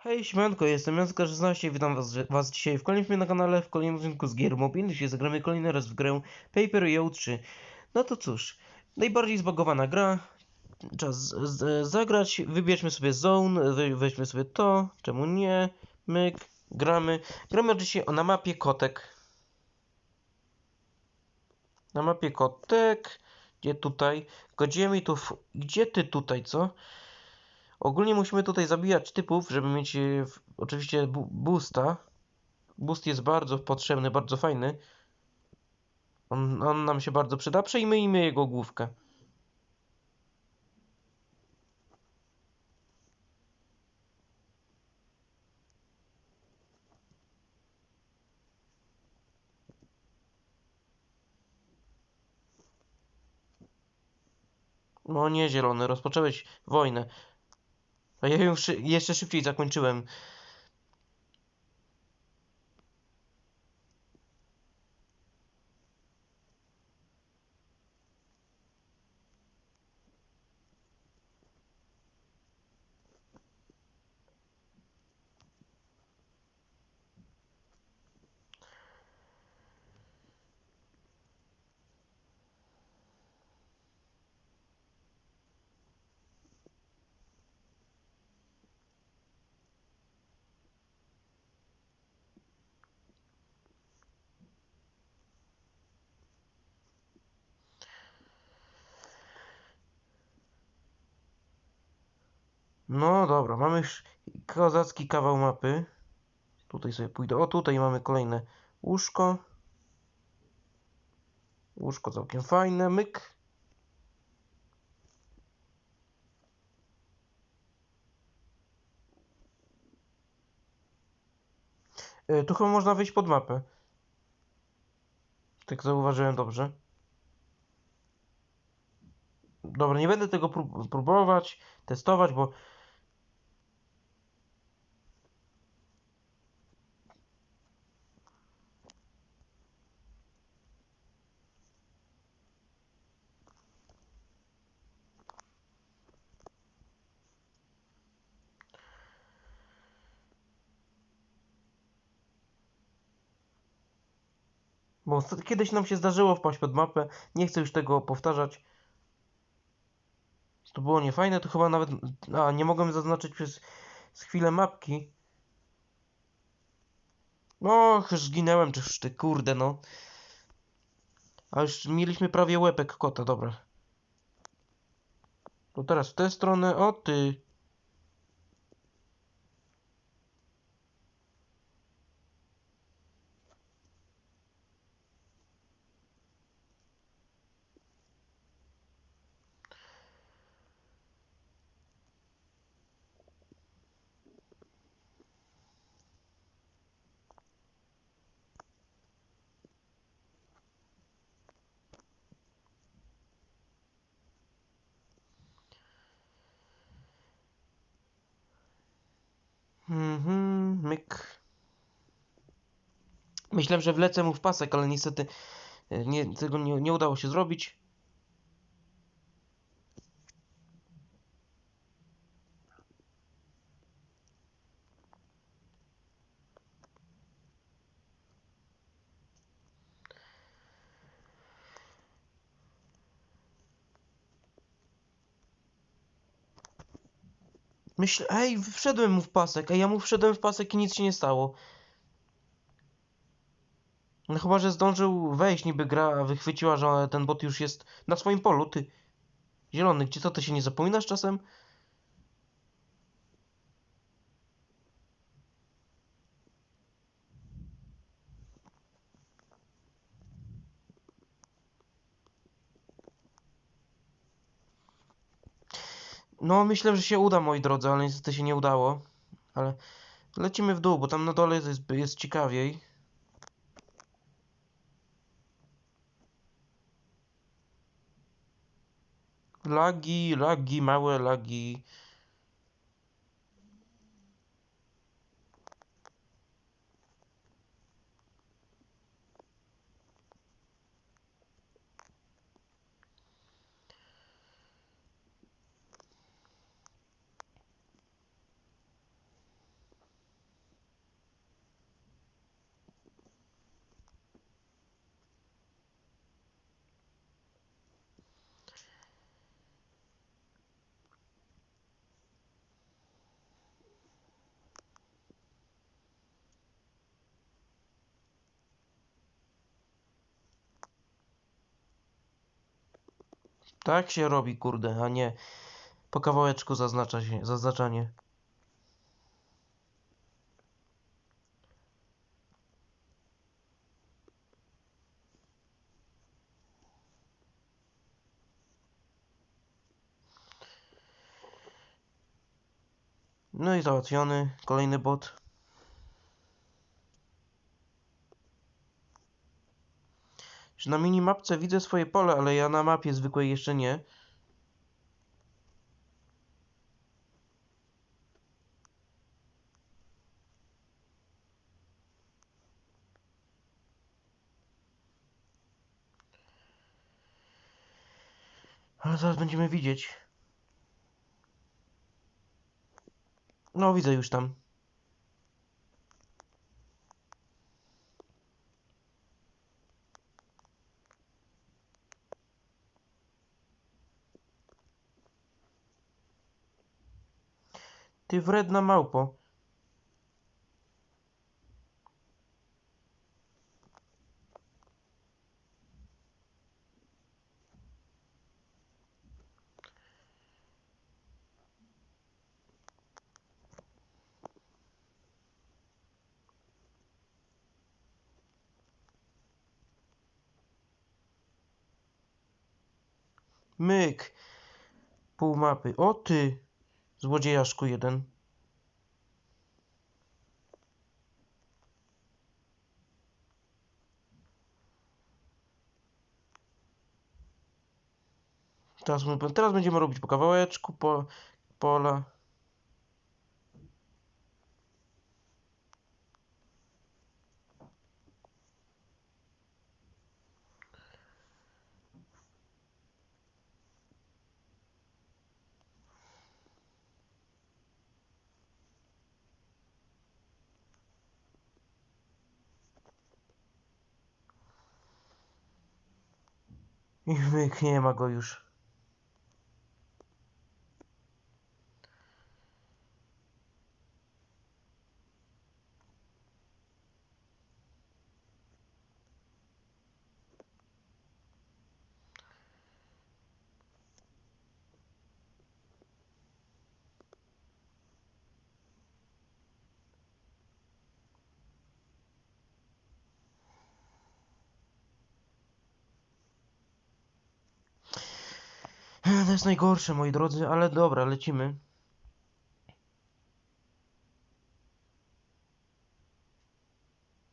Hej, siemanko, jestem Janska16 witam was, was dzisiaj w kolejnym filmie na kanale, w kolejnym odcinku z gier mobilnych, gdzie zagramy kolejny raz w grę Paper Yo 3. No to cóż, najbardziej zbagowana gra, czas zagrać, wybierzmy sobie zone, we, weźmy sobie to, czemu nie, myk, gramy. Gramy oczywiście na mapie kotek. Na mapie kotek, gdzie tutaj, gdzie mi tu, gdzie ty tutaj, co? Ogólnie musimy tutaj zabijać typów, żeby mieć e, w- oczywiście bu boosta. Boost jest bardzo potrzebny, bardzo fajny. On, on nam się bardzo przyda. Przejmijmy jego główkę. No nie, zielony, rozpocząłeś wojnę. A ja ją szy jeszcze szybciej zakończyłem. No dobra, mamy już kozacki kawał mapy. Tutaj sobie pójdę. O, tutaj mamy kolejne łóżko. Łóżko całkiem fajne. Myk. E, Tu chyba można wyjść pod mapę. Tak zauważyłem dobrze. Dobra, nie będę tego prób próbować, testować, bo Kiedyś nam się zdarzyło wpaść pod mapę. Nie chcę już tego powtarzać. To było niefajne, to chyba nawet. A, nie mogłem zaznaczyć przez chwilę mapki. Och, już zginęłem, czyż ty kurde, no. A już mieliśmy prawie łepek kota, dobra. To teraz w tę stronę, o ty. Mhm, myk. Myślałem, że wlecę mu w pasek, ale niestety e, nie, tego nie, nie udało się zrobić. Myślę, ej, wszedłem mu w pasek, ej, ja mu wszedłem w pasek i nic się nie stało. No chyba, że zdążył wejść, niby gra wychwyciła, że ten bot już jest na swoim polu, ty. Zielony, gdzie co, ty się nie zapominasz czasem? No, myślę, że się uda, moi drodzy, ale niestety się nie udało. Ale lecimy w dół, bo tam na dole jest, jest ciekawiej. Lagi, lagi, małe lagi. Tak się robi, kurde, a nie po kawałeczku zaznacza się, zaznaczanie. No i załatwiony. Kolejny bot. Że na minimapce widzę swoje pole, ale ja na mapie zwykłej jeszcze nie. Ale zaraz będziemy widzieć. No, widzę już tam. Ty wredna małpo. Myk. Pół mapy. O ty, złodziejaszku jeden. Teraz, teraz będziemy robić po kawałeczku, po pola. I nie ma go już. To jest najgorsze, moi drodzy, ale dobra, lecimy.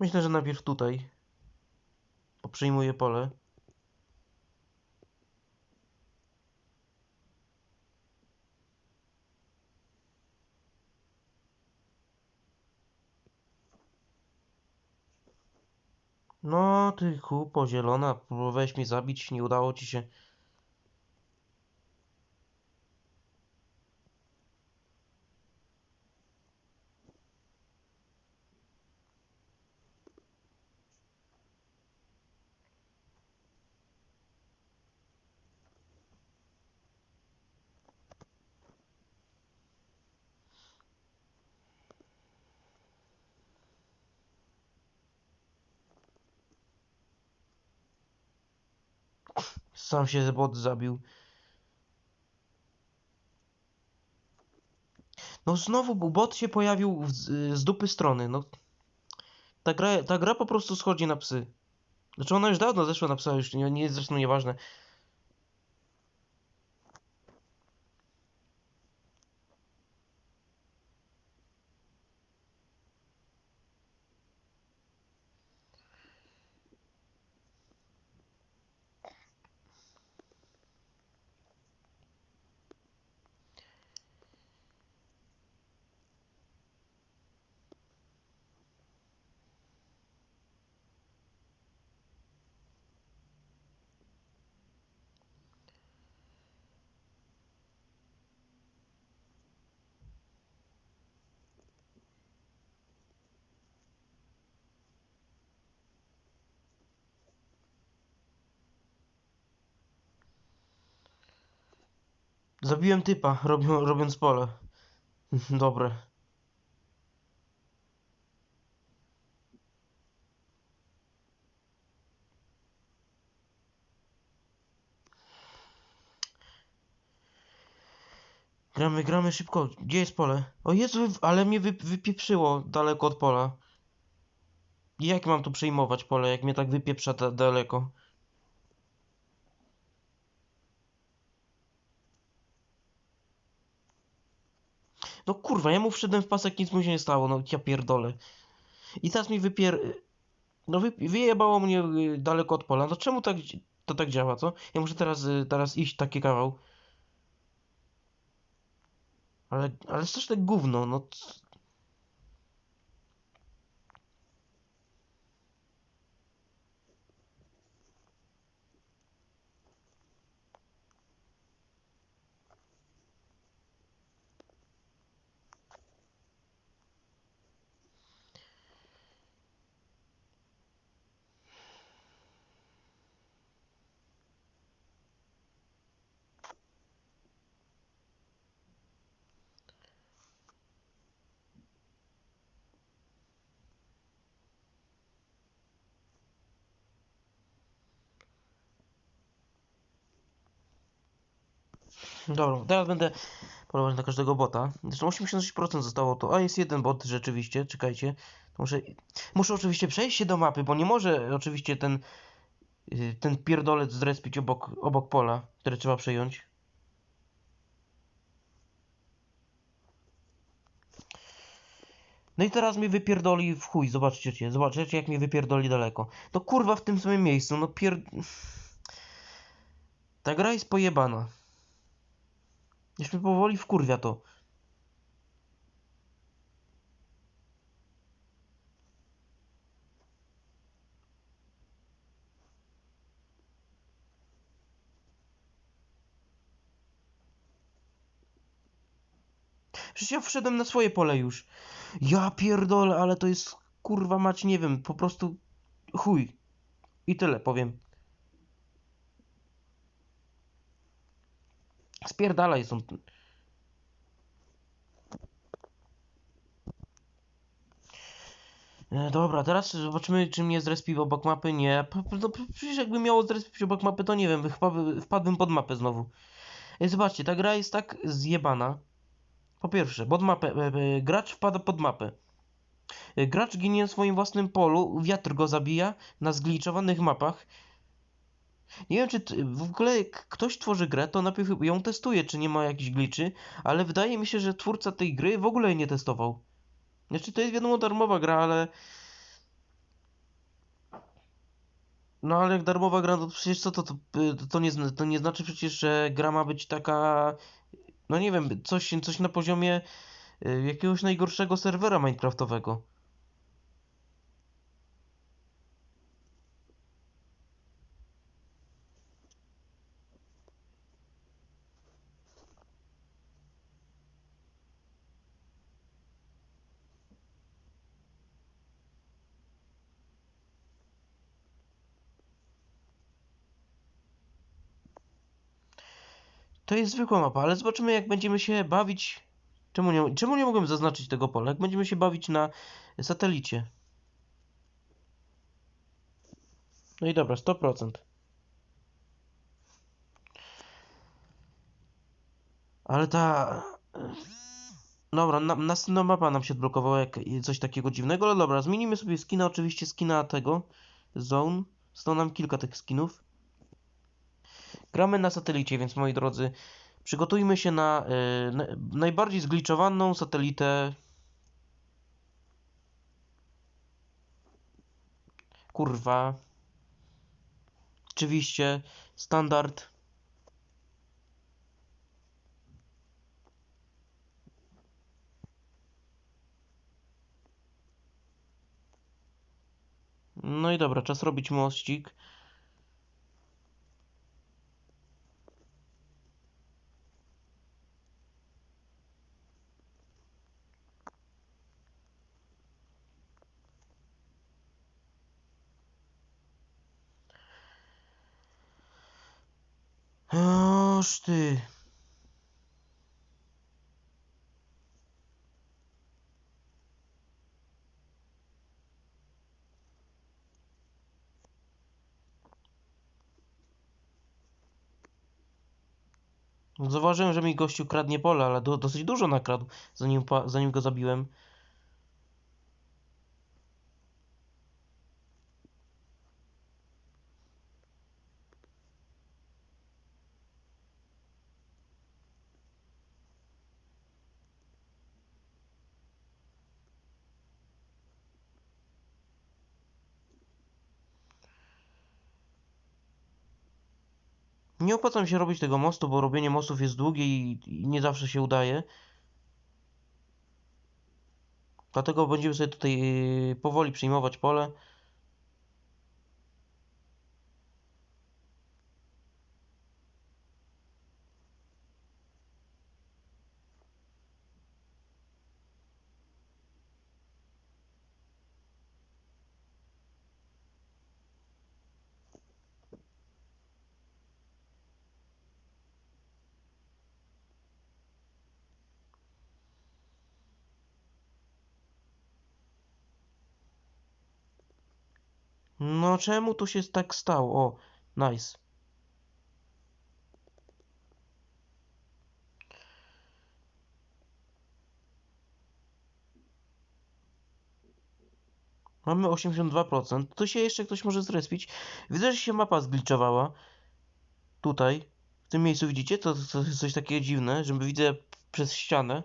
Myślę, że najpierw tutaj. Bo przyjmuję pole. No, ty kupo zielona, próbowałeś mnie zabić, nie udało ci się. Sam się bot zabił. No znowu bot się pojawił z, z dupy strony. No, ta, gra, ta gra po prostu schodzi na psy. Znaczy ona już dawno zeszła na psa, już nie, nie jest zresztą nieważne. Zabiłem typa, robią, robiąc pole. Dobre. Gramy, gramy szybko. Gdzie jest pole? O Jezu, ale mnie wy, wypieprzyło daleko od pola. Jak mam tu przejmować pole, jak mnie tak wypieprza da, daleko? No kurwa, ja mu wszedłem w pasek, nic mu się nie stało, no ja pierdolę. I teraz mi wypier... No wy, wyjebało mnie y, daleko od pola. No czemu tak to tak działa, co? Ja muszę teraz, y, teraz iść taki kawał. Ale, ale tak gówno, no. Dobra, teraz będę polować na każdego bota. Zresztą 86% zostało to. A jest jeden bot rzeczywiście, czekajcie. Muszę, muszę oczywiście przejść się do mapy, bo nie może oczywiście ten y, ten pierdolec zrespić obok, obok pola, które trzeba przejąć. No i teraz mnie wypierdoli w chuj, zobaczcie, zobaczycie jak mnie wypierdoli daleko. No kurwa w tym samym miejscu, no pier... Ta gra jest pojebana. Już mnie powoli wkurwia to. Przecież ja wszedłem na swoje pole już. Ja pierdolę, ale to jest kurwa mać, nie wiem, po prostu chuj. I tyle powiem. Spierdalaj są. E, Dobra, teraz zobaczymy, czy mnie zrespił obok mapy. Nie. No, przecież jakby miało zrespić obok mapy, to nie wiem, chyba by- wpadłbym pod mapę znowu. Ej, zobaczcie, ta gra jest tak zjebana. Po pierwsze, pod mapę, e, e, gracz wpada pod mapę. E, Gracz ginie na swoim własnym polu, wiatr go zabija na zgliczowanych mapach. Nie wiem, czy w ogóle jak ktoś tworzy grę, to najpierw ją testuje, czy nie ma jakichś glitchy, ale wydaje mi się, że twórca tej gry w ogóle jej nie testował. Znaczy, to jest wiadomo darmowa gra, ale... No ale jak darmowa gra, to przecież co to, to, to, nie, to nie znaczy przecież, że gra ma być taka... No nie wiem, coś, coś na poziomie y, jakiegoś najgorszego serwera minecraftowego. To jest zwykła mapa, ale zobaczymy jak będziemy się bawić. Czemu nie, czemu nie mogłem zaznaczyć tego pola? Jak będziemy się bawić na satelicie. No i dobra, 100%. Ale ta... Dobra, na, następna mapa nam się odblokowała jak coś takiego dziwnego, ale dobra, zmienimy sobie skina, oczywiście skina tego, Zone. Zostało nam kilka tych skinów. Gramy na satelicie, więc moi drodzy, przygotujmy się na, y, na najbardziej zgliczowaną satelitę. Kurwa. Oczywiście, standard. No i dobra, czas robić mościk. Oż ty. Zauważyłem, że mi gościu kradnie pole, ale do, dosyć dużo nakradł, zanim, zanim go zabiłem. Nie opłaca mi się robić tego mostu, bo robienie mostów jest długie i, i nie zawsze się udaje. Dlatego będziemy sobie tutaj yy, powoli przejmować pole. No czemu to się tak stało? O, nice. Mamy 82%. To się jeszcze ktoś może zrespić. Widzę, że się mapa zgliczowała. Tutaj. W tym miejscu widzicie? To, to jest coś takiego dziwne, że widzę przez ścianę.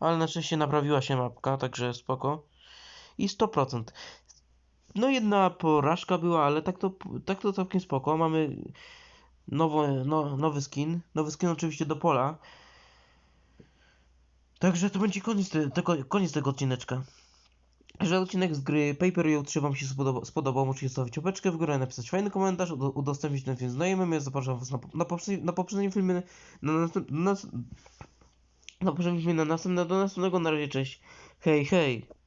Ale na szczęście naprawiła się mapka, także spoko. I 100%. No jedna porażka była, ale tak to, tak to całkiem spoko. Mamy nowo, no, nowy skin. Nowy skin oczywiście do pola. Także to będzie koniec, te, tego, koniec tego odcineczka. Jeżeli odcinek z gry Paper Yo 3 Wam się spodobał, spodobał możecie zostawić łapeczkę w górę, napisać fajny komentarz, ud- udostępnić ten film znajomym. Ja zapraszam Was na, na, poprzednim, na poprzednim filmie, na, na, na, poprzednim filmie, na następne, do następnego, na razie, cześć, hej, hej.